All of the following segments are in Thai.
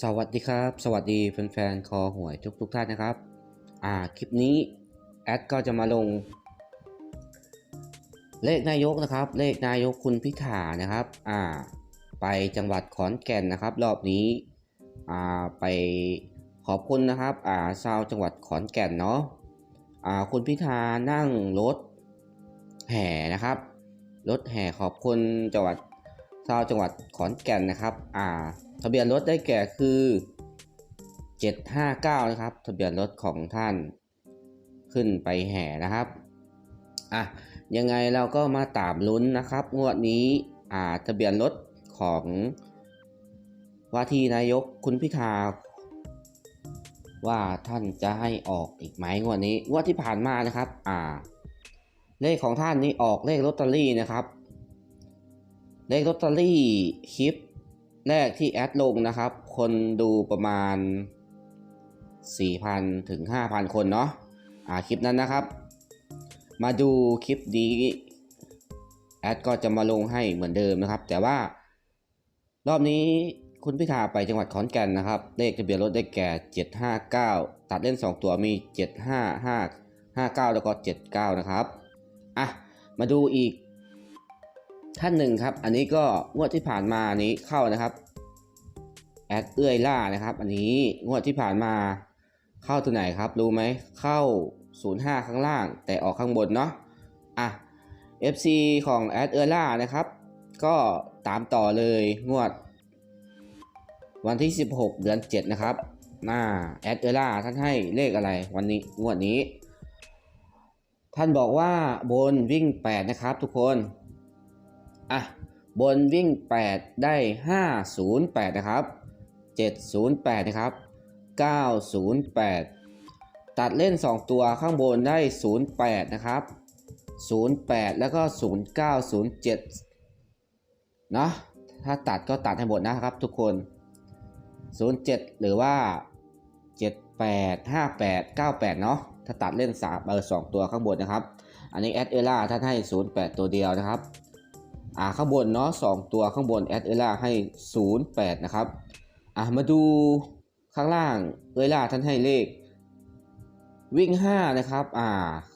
สวัสดีครับ สวัสดีแฟนๆ คอหวยทุกทุกๆท่านนะครับ อ่า คลิปนี้แอดก็จะมาลง เลขนายกนะครับ เลขนายกคุณพิธานะครับ อ่า ไปจังหวัดขอนแก่นนะครับ รอบนี้ อ่า ไปขอบคุณนะครับ อ่าชาวจังหวัดขอนแก่นเนาะ อ่า คุณพิธานั่งรถแห่นะครับ รถแห่ขอบคุณจังหวัดชาวจังหวัดขอนแก่นนะครับ อ่า ทะเบียนรถได้แก่คือ 759 นะครับ ทะเบียนรถของท่านขึ้นไปแห่นะครับ อะ ยังไงเราก็มาตามลุ้นนะครับ งวดนี้ อ่า ทะเบียนรถของว่าที่นายกคุณพิธาว่าท่านจะให้ออกอีกไหมงวดนี้งวดที่ผ่านมานะครับ อ่า เลขของท่านนี้ออกเลขลอตเตอรี่นะครับ เลขลอตเตอรี่คลิป แรกที่แอดลงนะครับ คนดูประมาณ 4,000 ถึง 5,000 คนเนาะอ่าคลิปนั้นนะครับ มาดูคลิปนี้แอดก็จะมาลงให้เหมือนเดิมนะครับ แต่ว่ารอบนี้คุณพิธาไปจังหวัดขอนแก่นนะครับ เลขทะเบียนรถได้แก่ 759 ตัดเล่น 2 ตัวมี 755 59 แล้วก็ 79 นะครับ อะ มาดูอีก ท่านหนึ่งครับ อันนี้ก็งวดที่ผ่านมานี้เข้านะครับแอดเอื้อยล่านะครับ อันนี้งวดที่ผ่านมาเข้าตัวไหนครับ รู้ไหมเข้า 05 ข้างล่าง แต่ออกข้างบนเนาะอะ FC ของแอดเอื้อยล่านะครับ ก็ตามต่อเลยงวด วันที่ 16 เดือน 7 นะครับน่าแอดเอล่าท่านให้เลขอะไรวันนี้งวดนี้ ท่านบอกว่าบนวิ่ง 8 นะครับทุกคน อะบนวิ่ง 8 ได้ 508 นะครับ 708 นะครับ 908 ตัดเล่น 2 ตัวข้างบนได้ 08 นะครับ 08 แล้วก็ 0907 เนาะถ้าตัดก็ตัดให้หมดนะครับทุกคน 07 หรือว่า 78 58 98 เนาะถ้าตัดเล่น3เบออ2ตัวข้างบนนะครับ อันนี้แอดเอล่าท่านให้ 08 ตัวเดียวนะครับ อ่าข้างบนเนาะสองตัวข้างบนแอดเอล่าให้ 08 นะครับอะมาดูข้างล่างเอล่าท่านให้เลข วิ่ง 5 นะครับอ่า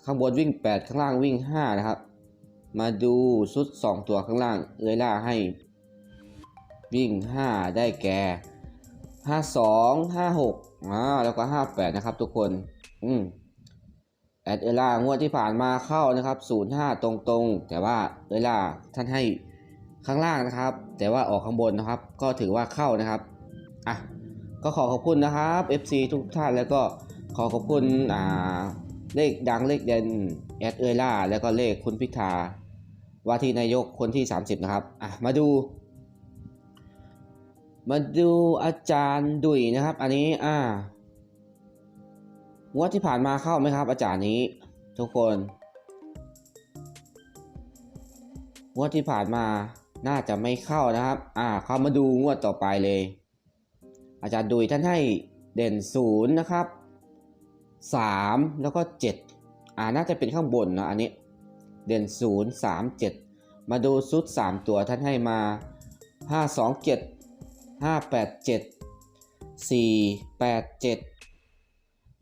ข้างบนวิ่ง 8 ข้างล่างวิ่ง 5 นะครับ มาดูชุด 2 ตัวข้างล่างเอล่าให้ วิ่ง 5 ได้แก่ 52 56อ่าแล้วก็ 58 นะครับทุกคน อืม แอดเอล่างวดที่ผ่านมาเข้านะครับ05 ตรงๆ แต่ว่าเอล่าท่านให้ข้างล่างนะครับ แต่ว่าออกข้างบนนะครับ ก็ถือว่าเข้านะครับอะก็ขอขอบคุณนะครับ FC ทุกท่านแล้วก็ขอขอบคุณอ่าเลขดังเลขเด่นแอดเอล่าแล้วก็เลขคุณพิธาว่าที่นายกคนที่ 30 นะครับอะมาดู มาดูอาจารย์ดุยนะครับ อันนี้อ่า งวดที่ผ่านมาเข้าไหมครับอาจารย์นี้ ทุกคนงวดที่ผ่านมาน่าจะไม่เข้านะครับ อ่าเข้ามาดูงวดต่อไปเลย อาจารย์ดุยท่านให้เด่นศูนย์นะครับสามแล้วก็เจ็ดอ่าน่าจะเป็นข้างบนนะอันนี้ เด่นศูนย์สามเจ็ดมาดูชุดสามตัวท่านให้มาห้าสองเจ็ดห้าแปดเจ็ดสี่แปดเจ็ด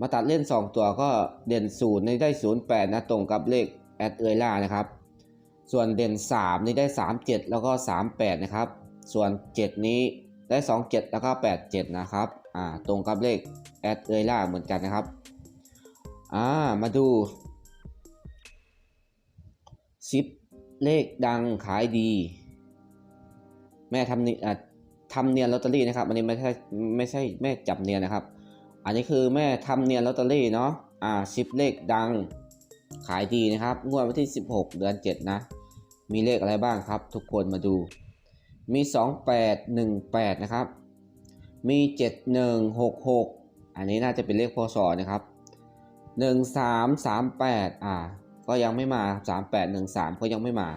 มาตัดเล่น 2 ตัวก็เด่น0นี่ได้08นย์นะตรงกับเลขแอดเอล่านะครับส่วนเด่น3นี่ได้ 37 แล้วก็ 38 นะครับ ส่วน 7 นี้ได้ 27 แล้วก็ 87 นะครับอ่าตรงกับเลขแอดเอล่าเหมือนกันนะครับอ่ามาดูซิปเลขดังขายดี แม่ทำเนียนอะทำเนียนลอตเตอรี่นะครับ อันนี้ไม่ใช่ไม่ใช่แม่จับเนียนนะครับ อันนี้คือแม่ทำเนียนลอตเตอรี่เนาะอ่าชิปเลขดังขายดีนะครับงวดวันที่ 16 เดือน 7 นะ มีเลขอะไรบ้างครับ ทุกคนมาดู มี 2818 นะครับ มี 7166 อันนี้น่าจะเป็นเลขพศนะครับ 1338 อ่า ก็ยังไม่มา 3813 ก็ยังไม่มา 29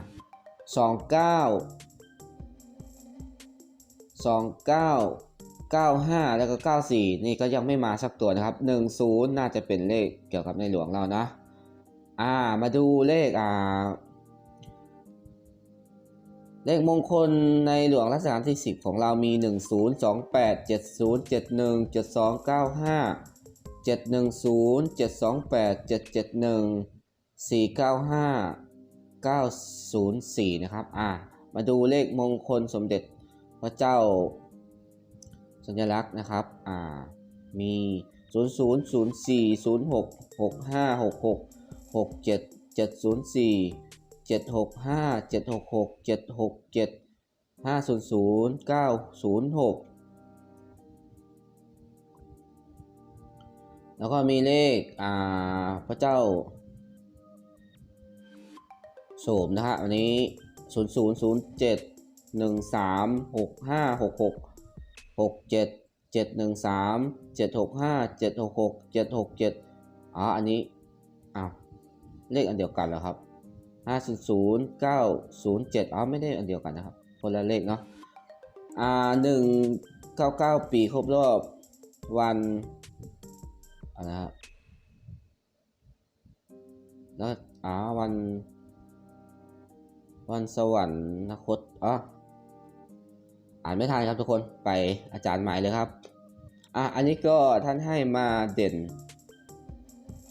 29 95 แล้วก็ 94 นี่ก็ยังไม่มาสักตัวนะครับ 10 น่าจะเป็นเลขเกี่ยวกับในหลวงเรานะ อ่า มาดูเลขอ่า เลขมงคลในหลวงรัชกาลที่ 10 ของเรามี 10 28 70 71 7295 710 728 771 495 904 นะครับ อ่า มาดูเลขมงคลสมเด็จพระเจ้า สัญลักษณ์นะครับอ่ามี 00 04 06 65 66 67 704 765 766 767 500 906 แล้วก็มีเลขอ่าพระเจ้าโสมนะฮะอันนี้ 0 0 0 7 136566 6 7 7 1 3 7 6 5 7 6 6 7 6 7อ๋ออันนี้อ้าวเลขอันเดียวกันเหรอครับ 5 0 0 9 0 7อ๋อไม่ได้อันเดียวกันนะครับ คนละเลขเนาะอ่า1 9 9 ปีครบรอบวันอะไรนะครับแล้วอ๋อวัน วันสวรรคตอ๋อ อ่านไม่ทันครับทุกคนไปอาจารย์ใหม่เลยครับอะอันนี้ก็ท่านให้มาเด่น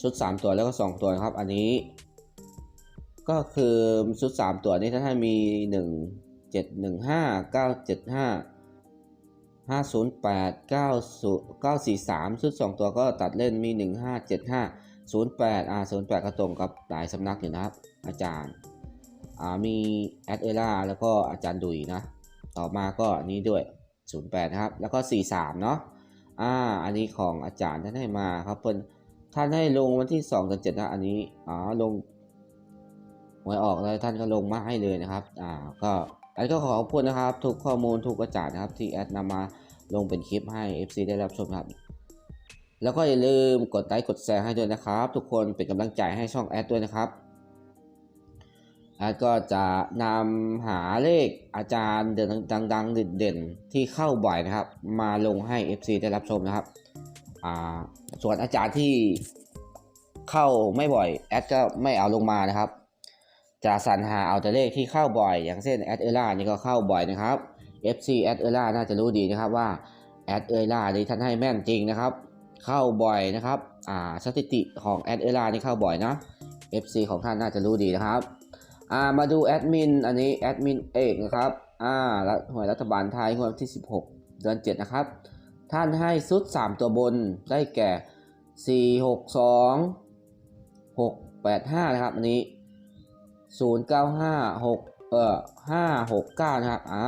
ชุด 3 ตัวแล้วก็ 2 ตัวครับ อันนี้ ก็คือชุด 3 ตัวนี้ท่านให้มี 1 7 1 5 9 7 5 508 9 943 ชุด 2 ตัวก็ตัดเล่นมี 1575 08อ่า08 ก็ตรงกับหลายสำนักอยู่นะครับ อาจารย์อ่ามีแอดเอล่าแล้วก็อาจารย์ดุยนะ ต่อมาก็นนี้ด้วย 08 นะครับ แล้วก็ 43 เนาะอ่า อันนี้ของอาจารย์ท่านให้มาครับเพิ่นท่านให้ลงวันที่2-7นะ อันนี้อ๋อลงหวยออกแล้วท่านก็ลงมาให้เลยนะครับ อ่า ก็อันก็ขอขอบคุณนะครับ ทุกข้อมูลทุกอาจารย์นะครับ ที่แอดนำมาลงเป็นคลิปให้ FC ได้รับชมครับแล้วก็อย่าลืมกดไลค์กดแชร์ให้ด้วยนะครับ ทุกคนเป็นกำลังใจให้ช่องแอดด้วยนะครับ ก็จะนำหาเลขอาจารย์เด่นดังๆเด่นๆที่เข้าบ่อยนะครับ มาลงให้ FC ได้รับชมนะครับส่วนอาจารย์ที่เข้าไม่บ่อยแอดก็ไม่เอาลงมานะครับ จะสรรหาเอาแต่เลขที่เข้าบ่อย อย่างเช่นแอดเอล่านี่ก็เข้าบ่อยนะครับ FC แอดเอล่าน่าจะรู้ดีนะครับว่าแอดเอล่านี่ท่านให้แม่นจริงนะครับ เข้าบ่อยนะครับสถิติของแอดเอล่านี่เข้าบ่อยนะ FC ของท่านน่าจะรู้ดีนะครับ อ่ามาดูแอดมินอันนี้แอดมินเอกนะครับอ่าแล้วหน่วยรัฐบาลไทยงวดที่ 16 เดือน 7 นะครับ ท่านให้ซุด 3 ตัวบนได้แก่ 4 6 2 6 8 5 นะครับ อันนี้ 0 9 5 6 เอ่อ 5 6 9 นะครับ อ่า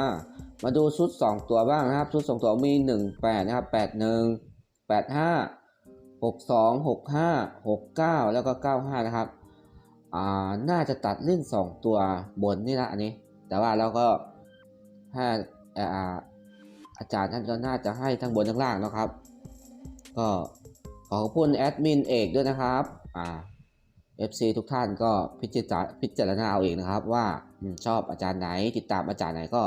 มาดูชุด 2 ตัวบ้างนะครับชุด 2 ตัวมี 1 8 นะครับ 8 1 8 5 6 2 6 5 6 9 แล้วก็ 95 นะครับ อ่าน่าจะตัดเล่น 2 ตัวบนนี่นะอันนี้ แต่ว่าเราก็ถ้าอ่าอาจารย์ท่านก็น่าจะให้ทั้งบนทั้งล่างนะครับ ก็ขอขอบคุณแอดมินเอกด้วยนะครับอ่า FC ทุกท่านก็พิจารณาพิจารณาเอาเองนะครับ ว่าชอบอาจารย์ไหน ติดตามอาจารย์ไหนก็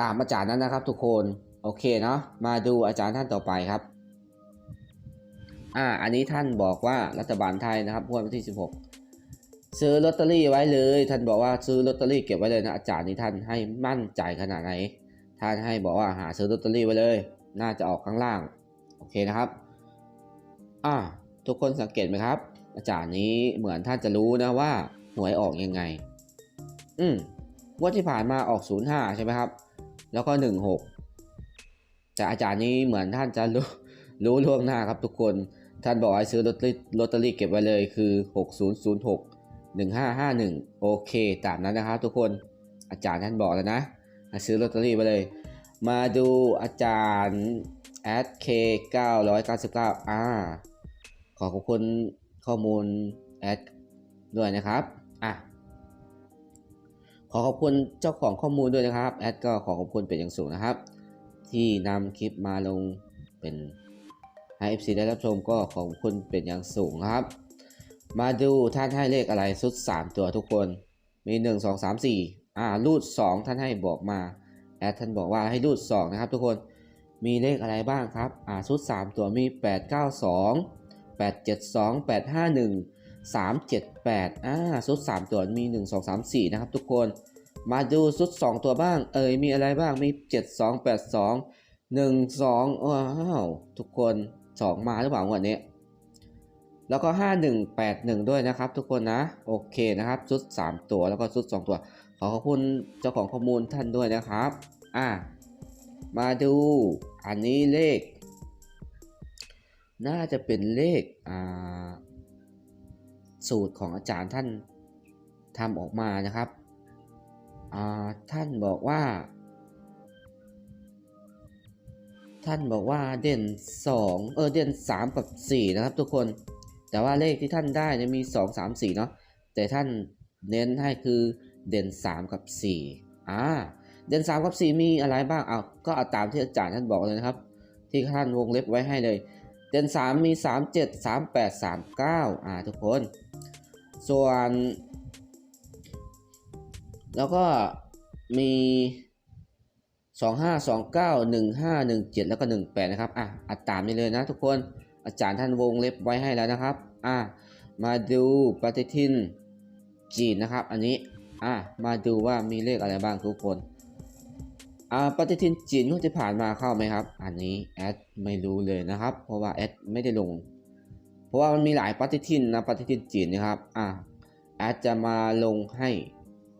ตามอาจารย์นั้นนะครับ ทุกคนโอเคเนาะมาดูอาจารย์ท่านต่อไปครับอ่าอันนี้ท่านบอกว่ารัฐบาลไทยนะครับวันที่ 16 ซื้อลอตเตอรี่ไว้เลย ท่านบอกว่าซื้อลอตเตอรี่เก็บไว้เลยนะอาจารย์นี่ท่านให้มั่นใจขนาดไหน ท่านให้บอกว่าหาซื้อลอตเตอรี่ไว้เลย น่าจะออกข้างล่าง โอเคนะครับ อ่า ทุกคนสังเกตไหมครับ อาจารย์นี้เหมือนท่านจะรู้นะว่าหวยออกยังไง อืมงวดที่ผ่านมาออก05ใช่ไหมครับ แล้วก็16แต่อาจารย์นี้เหมือนท่านจะรู้รู้ล่วงหน้าครับทุกคน ท่านบอกให้ซื้อลอตเตอรี่ลอตเตอรี่เก็บไว้เลยคือ 6006 1551 โอเค ตามนั้นนะครับทุกคนอาจารย์ท่านบอกแล้วนะซื้อลอตเตอรี่ไปเลย มาดูอาจารย์ a d k 999อ่าขอขอบคุณข้อมูลแอดด้วยนะครับอะขอขอบคุณเจ้าของข้อมูลด้วยนะครับแอดก็ขอขอบคุณเป็นอย่างสูงนะครับ ที่นำคลิปมาลงเป็นให้ FC ได้รับชมก็ขอบคุณเป็นอย่างสูงครับ มาดูท่านให้เลขอะไรสุด 3 ตัวทุกคน มี 1 2 3 4อ่ารูด 2 ท่านให้บอกมาแอดท่านบอกว่าให้รูด 2 นะครับทุกคนมีเลขอะไรบ้างครับอ่าชุด 3 ตัวมี 8 9 2 8 7 2 8 5 1 3 7 8อ่าชุด 3 ตัวมี 1 2 3 4 นะครับทุกคน มาดูชุด 2 ตัวบ้าง เอ่ยมีอะไรบ้างมี 7 2 8 2 1 2ว้าวทุกคน 2 มาหรือเปล่างวันนี้ แล้วก็ 5 1 8 1 ด้วยนะครับ ทุกคนนะ โอเคนะครับชุด 3 ตัวแล้วก็ชุด 2 ตัว ขอขอบคุณเจ้าของข้อมูลท่านด้วยนะครับ อะมาดูอันนี้เลข น่าจะเป็นเลขอ่าสูตรของอาจารย์ท่านทำออกมานะครับอ่าท่านบอกว่า ท่านบอกว่าเด่น 2 เออเด่น 3 กับ 4 นะครับทุกคน แต่ว่าเลขที่ท่านได้เนี่ยมี 2 3 4เนาะแต่ท่านเน้นให้คือเด่น 3 กับ4อ่าเด่น 3 กับ 4 มีอะไรบ้างเอาก็เอาตามที่อาจารย์ท่านบอกเลยนะครับ ที่ท่านวงเล็บไว้ให้เลย เด่น 3 มี 3 7 3 8 3 9อ่าทุกคน ส่วน แล้วก็มี2 5 2 9 1 5 1 7 แล้วก็ 1 8 นะครับ อะอัดตามนี้เลยนะทุกคน อาจารย์ท่านวงเล็บไว้ให้แล้วนะครับ อะมาดูปฏิทินจีนนะครับ อันนี้ อะมาดูว่ามีเลขอะไรบ้างทุกคน อ่า ปฏิทินจีนที่ผ่านมาเข้าไหมครับ อันนี้แอดไม่รู้เลยนะครับ เพราะว่าแอดไม่ได้ลง เพราะว่ามันมีหลายปฏิทินนะปฏิทินจีนนะครับ อะแอดจะมาลงให้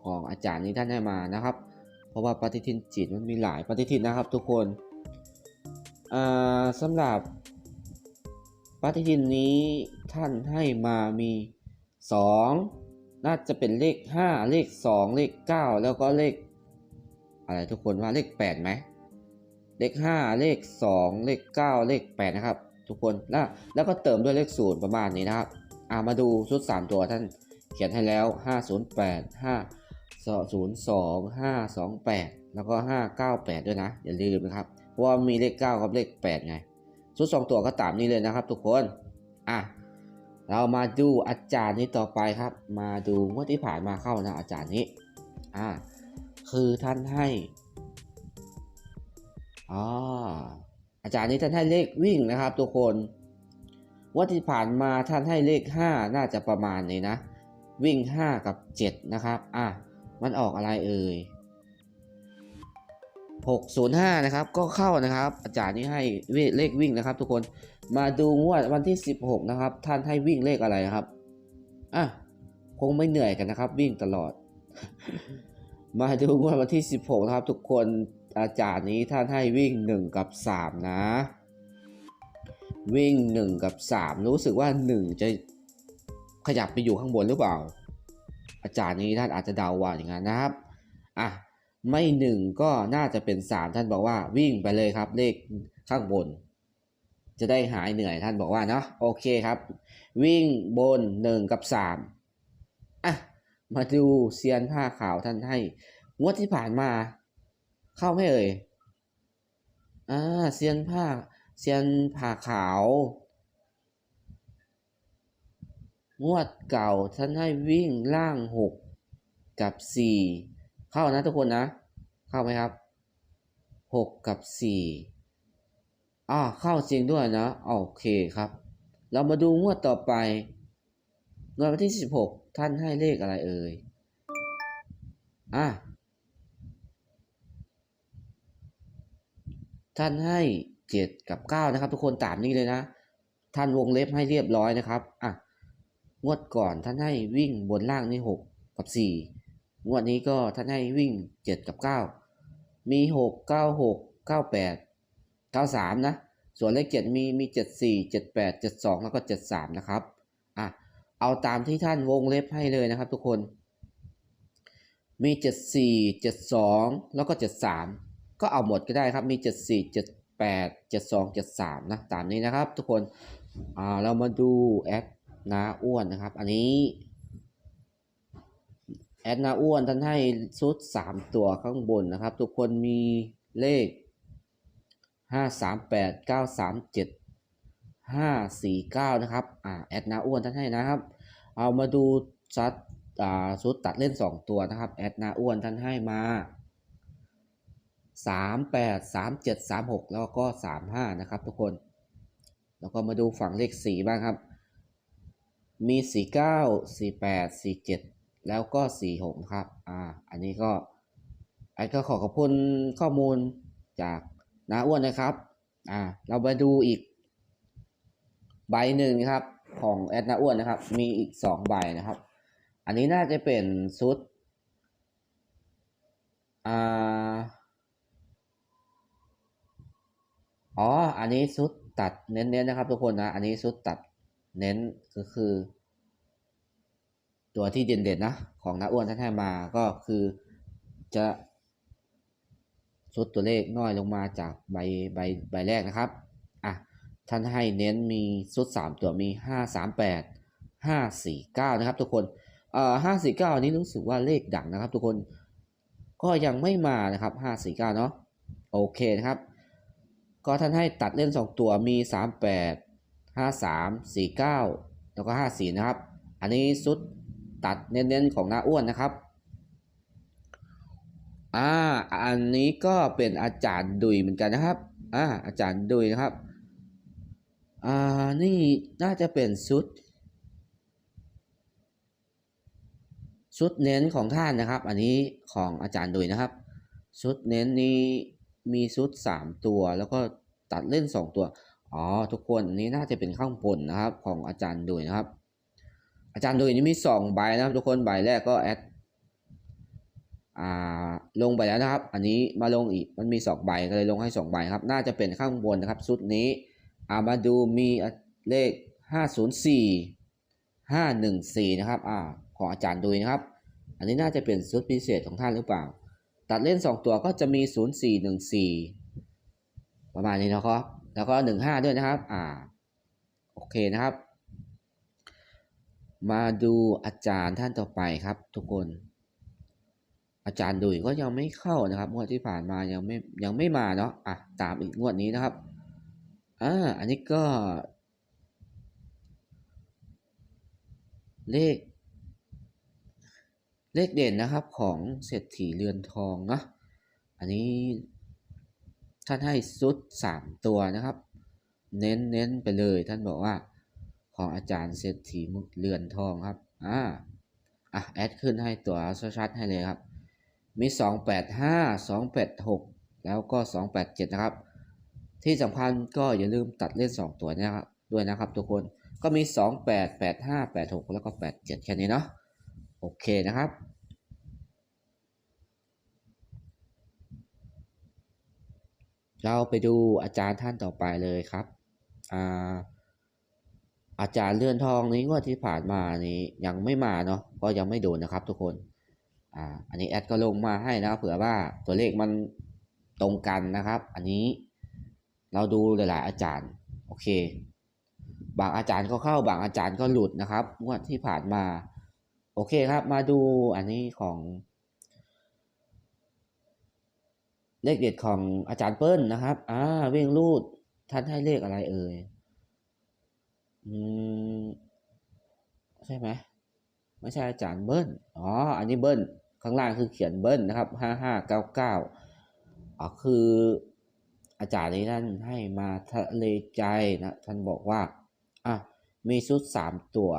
ของอาจารย์นี้ท่านให้มานะครับ เพราะว่าปฏิทินจีนมันมีหลายปฏิทินนะครับ ทุกคน อ่าสำหรับ ปฏิทินนี้ท่านให้มามี 2 น่าจะเป็นเลข 5 เลข 2 เลข 9 แล้วก็เลข อะไรทุกคนว่าเลข8ไหมเลข 5 เลข 2 เลข 9 เลข 8 นะครับ ทุกคนแล้วแล้วก็เติมด้วยเลขศูนย์ประมาณนี้นะครับอามาดูชุด 3 ตัวท่านเขียนให้แล้ว 508 5 02 528 แล้วก็ 598 ด้วยนะ อย่าลืมนะครับ เพราะว่ามีเลข 9 กับเลข 8 ไง ชุด2ตัวก็ตามนี้เลยนะครับ ทุกคนอะเรามาดูอาจารย์นี้ต่อไปครับ มาดูงวดที่ผ่านมาเข้านะอาจารย์นี้อ่าคือท่านให้อ๋ออาจารย์นี้ท่านให้เลขวิ่งนะครับ ทุกคนงวดที่ผ่านมาท่านให้เลข 5 น่าจะประมาณนี้นะ วิ่ง 5 กับ 7 นะครับ อะ มันออกอะไรเอ่ย 605 นะครับ ก็เข้านะครับ อาจารย์นี้ให้เลขวิ่งนะครับ ทุกคนมาดูงวดวันที่ 16 นะครับ ท่านให้วิ่งเลขอะไรครับอะคงไม่เหนื่อยกันนะครับ วิ่งตลอด มาดูงวดวันที่ 16 นะครับ ทุกคนอาจารย์นี้ท่านให้วิ่ง 1 กับ 3 นะ วิ่ง 1 กับ 3 รู้สึกว่า 1 จะขยับไปอยู่ข้างบนหรือเปล่า อาจารย์นี้ท่านอาจจะเดาว่าอย่างนั้นนะครับอะ ไม่หนึ่งก็น่าจะเป็น3ท่านบอกว่าวิ่งไปเลยครับ เลขข้างบน จะได้หายเหนื่อยท่านบอกว่าเนาะโอเคครับ วิ่งบน1กับ3อะมาดูเซียนผ้าขาวท่านให้ งวดที่ผ่านมา เข้าไม่เอ่ยอ่าเซียนผ้าเซียนผ้าขาว งวดเก่าท่านให้วิ่งล่าง6กับ4 เข้านะทุกคนนะ เข้าไหมครับ6กับ4อ่าเข้าจริงด้วยนะ โอเคครับ เรามาดูงวดต่อไปงวดวันที่16ท่านให้เลขอะไรเอ่ย อะ ท่านให้7กับ9นะครับ ทุกคนตามนี้เลยนะ ท่านวงเล็บให้เรียบร้อยนะครับ อะ งวดก่อนท่านให้วิ่งบนล่างนี่6กับ4 งวดนี้ก็ท่านให้วิ่ง7กับ9มี6 9 6 9 8 9 3นะ ส่วนเลข7มีมี7 4 7 8 7 2แล้วก็7 3นะครับอะเอาตามที่ท่านวงเล็บให้เลยนะครับทุกคน มี7 4 7 2แล้วก็7 3ก็เอาหมดก็ได้ครับ มี7 4 7 8 7 2 7 3นะตามนี้นะครับทุกคนอ่าเรามาดูแอดนาอ้วนนะครับ อันนี้ แอดนาอ้วนท่านให้ชุด3ตัวข้างบนนะครับ ทุกคนมีเลข5 3 8 9 3 7 5 4 9นะครับอ่าแอดนาอ้วนท่านให้นะครับ เอามาดูชัดอ่าชุดตัดเล่น2ตัวนะครับแอดนาอ้วนท่านให้มา3 8 3 7 3 6แล้วก็3 5นะครับทุกคนแล้วก็มาดูฝั่งเลข4บ้างครับ มี4 9 4 8 4 7 แล้วก็สี่หกครับ อ่า อันนี้ก็ไอ้ก็ขอขอบคุณข้อมูลจากน้าอ้วนนะครับ อ่า เรามาดูอีก ใบหนึ่งนะครับ ของแอดน้าอ้วนนะครับ มีอีกสองใบนะครับ อันนี้น่าจะเป็นชุด อ่า อ๋อ อันนี้ชุดตัดเน้นๆนะครับทุกคนนะ อันนี้ชุดตัดเน้นก็คือ ตัวที่เด่นๆนะของน้าอ้วนท่านให้มาก็คือจะชุดตัวเลขน้อยลงมาจากใบใบใบแรกนะครับอะท่านให้เน้นมีชุดสามตัวมีห้าสามแปดห้าสี่เก้านะครับทุกคนเอ่อห้าสี่เก้านี้รู้สึกว่าเลขดังนะครับ ทุกคนก็ยังไม่มานะครับห้าสี่เก้าเนาะโอเคนะครับ ก็ท่านให้ตัดเล่น 2 ตัวมี 38 53 49 แล้วก็ 54 นะครับ อันนี้สุด ตัดเน้นๆของน้าอ้วนนะครับอ่าอันนี้ก็เป็นอาจารย์ดุยเหมือนกันนะครับอ่าอาจารย์ดุยนะครับอ่านี่น่าจะเป็นชุดชุดเน้นของท่านนะครับ อันนี้ของอาจารย์ดุยนะครับชุดเน้นนี้มีชุดสามตัว แล้วก็ตัดเล่นสองตัว อ๋อ ทุกคนอันนี้น่าจะเป็นข้างบนนะครับ ของอาจารย์ดุยนะครับ อาจารย์ดุยนี่มีสองใบนะครับ ทุกคนใบแรกก็แอดอ่าลงไปแล้วนะครับ อันนี้มาลงอีกมันมีสองใบก็เลยลงให้สองใบครับ น่าจะเป็นข้างบนนะครับชุดนี้อามาดูมีเลขห้าศูนย์สี่ห้าหนึ่งสี่นะครับอ่าของอาจารย์ดุยนะครับ อันนี้น่าจะเป็นชุดพิเศษของท่านหรือเปล่า ตัดเล่น2ตัวก็จะมี0 4 1 4ประมาณนี้นะครับแล้วก็1 5ด้วยนะครับ อ่า โอเคนะครับ มาดูอาจารย์ท่านต่อไปครับ ทุกคน อาจารย์ดุยก็ยังไม่เข้านะครับงวดที่ผ่านมายังไม่ยังไม่มาเนาะอะตามอีกงวดนี้นะครับอ่าอันนี้ก็ เลข เลขเด่นนะครับของเศรษฐีเรือนทองเนาะอันนี้ท่านให้ซุดสามตัวนะครับ เน้นเน้นไปเลยท่านบอกว่า ของอาจารย์เศรษฐีเรือนทองครับ อ่า อะ แอดขึ้นให้ตัวชัดๆให้เลยครับ มี 285 286 แล้วก็ 287 นะครับ ที่สำคัญก็อย่าลืมตัดเล่น 2 ตัวนะครับด้วยนะครับทุกคน ก็มี 28 85 86 แล้วก็ 87 แค่นี้เนาะ โอเคนะครับเราไปดูอาจารย์ท่านต่อไปเลยครับ อ่า อาจารย์เลื่อนทองนี้งว่าที่ผ่านมานี้ยังไม่มาเนาะก็ยังไม่โดนนะครับ ทุกคนอ่าอันนี้แอดก็ลงมาให้นะเผื่อว่าตัวเลขมันตรงกันนะครับ อันนี้เราดูหลาย ๆ อาจารย์โอเค บางอาจารย์ก็เข้าบางอาจารย์ก็หลุดนะครับงวดที่ผ่านมา โอเคครับ มาดูอันนี้ของ เลขเด็ดของอาจารย์เปิ้ลนะครับอ่าวิ่งรูดท่านให้เลขอะไรเอ่ย อืมใช่ไหมไม่ใช่อาจารย์เบิ้ลอ๋ออันนี้เบิ้ลข้างล่างคือเขียนเบิ้ลนะครับห้าห้าเก้าเก้าอ๋อคืออาจารย์นี้ท่านให้มาทะเลใจนะท่านบอกว่าอะมีชุดสามตัว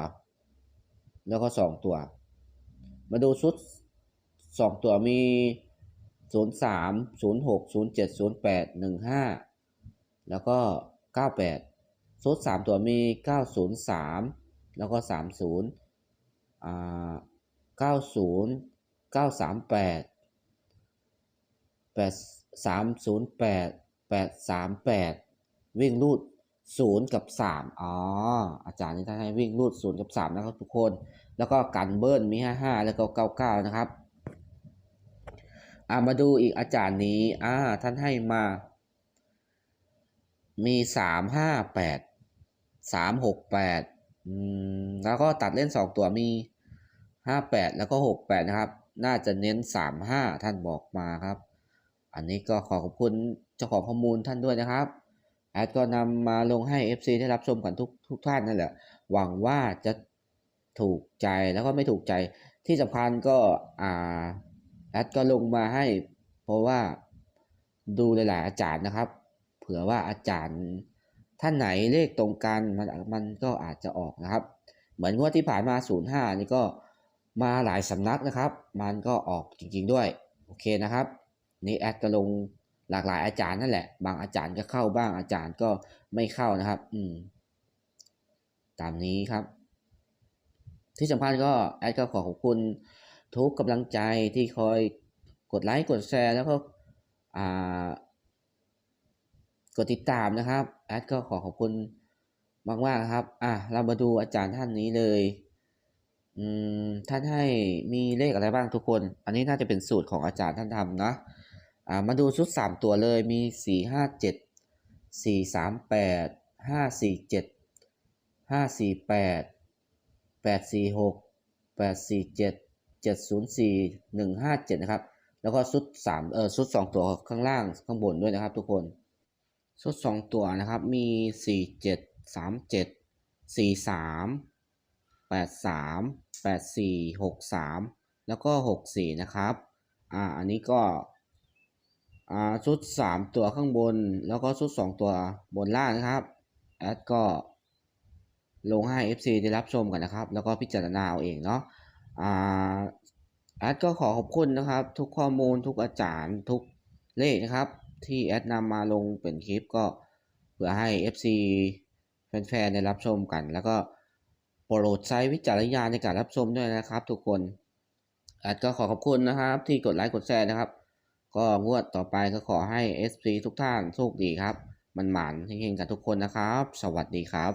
แล้วก็สองตัว มาดูชุดสองตัวมีศูนย์สามศูนย์หกศูนย์เจ็ดศูนย์แปดหนึ่งห้าแล้วก็เก้าแปด ชุดสามตัวมีเก้าศูนย์สามแล้วก็สามศูนย์อ่าเก้าศูนย์เก้าสามแปดแปดสามศูนย์แปดแปดสามแปดวิ่งรูดศูนย์กับสามอ๋อ อาจารย์นี่ท่านให้วิ่งรูดศูนย์กับสามนะครับทุกคน แล้วก็กันเบิ้ลมีห้าห้าแล้วก็เก้าเก้านะครับอามาดูอีกอาจารย์นี้อ่าท่านให้มา มีสามห้าแปด สามหกแปดอืมแล้วก็ตัดเล่นสองตัวมีห้าแปดแล้วก็หกแปดนะครับ น่าจะเน้นสามห้าท่านบอกมาครับ อันนี้ก็ขอขอบคุณเจ้าของข้อมูลท่านด้วยนะครับ แอดก็นำมาลงให้ FC ได้รับชมกันทุกทุกท่านนั่นแหละ หวังว่าจะถูกใจแล้วก็ไม่ถูกใจ ที่สำคัญก็อ่าแอดก็ลงมาให้ เพราะว่าดูหลายๆอาจารย์นะครับ เผื่อว่าอาจารย์ ท่านไหนเลขตรงกันมันมันก็อาจจะออกนะครับ เหมือนงวดที่ผ่านมา 05 นี่ก็มาหลายสำนักนะครับ มันก็ออกจริงๆด้วย โอเคนะครับ นี่แอดก็ลงหลากหลายอาจารย์นั่นแหละ บางอาจารย์ก็เข้าบ้างอาจารย์ก็ไม่เข้านะครับ อืม ตามนี้ครับ ที่สำคัญก็แอดก็ขอขอบคุณทุกกำลังใจที่คอยกดไลค์กดแชร์แล้วก็อ่า กดติดตามนะครับแอดก็ขอขอบคุณมากๆนะครับ อะเรามาดูอาจารย์ท่านนี้เลยอืมท่านให้มีเลขอะไรบ้างทุกคน อันนี้น่าจะเป็นสูตรของอาจารย์ท่านทำนะอ่ามาดูชุด3ตัวเลยมี4 5 7 4 3 8 5 4 7 5 4 8 8 4 6 8 4 7 7 0 4 1 5 7นย์สี่หนึ่งห้าเจ็ดนะครับ แล้วก็ชุด3เออชุด2ตัวข้างล่างข้างบนด้วยนะครับทุกคน ชุด2ตัวนะครับมี4 7 3 7 4 3แปดสามแปดสี่หกสามแล้วก็หกสี่นะครับอ่าอันนี้ก็อ่าชุดสามตัวข้างบน แล้วก็ชุดสองตัวบนล่างนะครับแอดก็ลงให้ FC ได้รับชมกันนะครับ แล้วก็พิจารณาเอาเองเนาะอ่าแอดก็ขอขอบคุณนะครับ ทุกข้อมูลทุกอาจารย์ทุกเลขนะครับ ที่แอดนำมาลงเป็นคลิปก็เพื่อให้ FC แฟนๆได้รับชมกัน แล้วก็โปรดใช้วิจารณญาณในการรับชมด้วยนะครับ ทุกคนแอดก็ขอขอบคุณนะครับ ที่กดไลค์กดแชร์นะครับ ก็งวดต่อไปก็ขอให้ SP ทุกท่านโชคดีครับ มันหมานเฮงๆกันทุกคนนะครับ สวัสดีครับ